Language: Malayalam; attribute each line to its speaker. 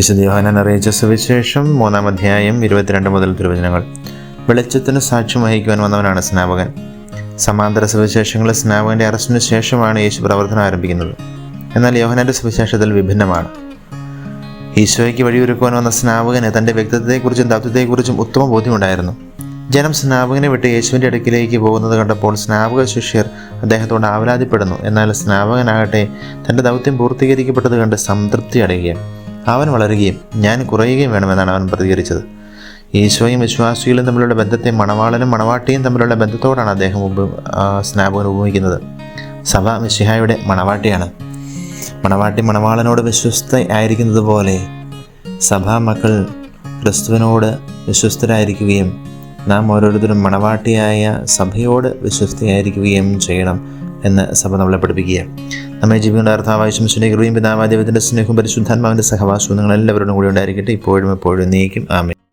Speaker 1: വിശുദ്ധ യോഹനാൻ അറിയിച്ച സുവിശേഷം മൂന്നാം അധ്യായം ഇരുപത്തിരണ്ട് മുതൽ തിരുവചനങ്ങൾ. വെളിച്ചത്തിന് സാക്ഷ്യം വഹിക്കുവാൻ വന്നവനാണ് സ്നാപകൻ. സമാന്തര സുവിശേഷങ്ങളിൽ സ്നാപകന്റെ അറസ്റ്റിന് ശേഷമാണ് യേശു പ്രവർത്തനം ആരംഭിക്കുന്നത്. എന്നാൽ യോഹനാന്റെ സുവിശേഷത്തിൽ വിഭിന്നമാണ്. ഈശോയ്ക്ക് വഴിയൊരുക്കുവാൻ വന്ന സ്നാപകന് തന്റെ വ്യക്തിത്വത്തെക്കുറിച്ചും ദൗത്യത്തെക്കുറിച്ചും ഉത്തമ ബോധ്യമുണ്ടായിരുന്നു. ജനം സ്നാപകനെ വിട്ട് യേശുവിന്റെ അടുക്കിലേക്ക് പോകുന്നത് കണ്ടപ്പോൾ സ്നാപക ശിഷ്യർ അദ്ദേഹത്തോട് ആവലാതിപ്പെടുന്നു. എന്നാൽ സ്നാപകനാകട്ടെ തന്റെ ദൗത്യം പൂർത്തീകരിക്കപ്പെട്ടത് കണ്ട് സംതൃപ്തി അടയുകയും അവൻ വളരുകയും ഞാൻ കുറയുകയും വേണമെന്നാണ് അവൻ പ്രതികരിച്ചത്. ഈശോയും വിശ്വാസികളും തമ്മിലുള്ള ബന്ധത്തെ മണവാളനും മണവാട്ടിയും തമ്മിലുള്ള ബന്ധത്തോടാണ് അദ്ദേഹം ഉപ സ്നാപകൻ ഉപയോഗിക്കുന്നത് സഭ മിശിഹായുടെ മണവാട്ടിയാണ്. മണവാട്ടി മണവാളനോട് വിശ്വസ്ത ആയിരിക്കുന്നത് പോലെ സഭാ മക്കൾ ക്രിസ്തുവിനോട് വിശ്വസ്തരായിരിക്കുകയും നാം ഓരോരുത്തരും മണവാട്ടിയായ സഭയോട് വിശ്വസ്തയായിരിക്കുകയും ചെയ്യണം എന്ന് സഭ നമ്മളെ പഠിപ്പിക്കുക നമ്മെ ജീവിക്കുന്ന അർത്ഥാവാവശ്യം സ്നേഹിക്കുകയും പിതാവാദേവത്തിന്റെ സ്നേഹവും പരിശുദ്ധാത്മാവിന്റെ സഹവാസവും നിങ്ങൾ എല്ലാവരോടും കൂടി ഉണ്ടായിരിക്കട്ടെ. ഇപ്പോഴും എപ്പോഴും നീക്കും. ആമേ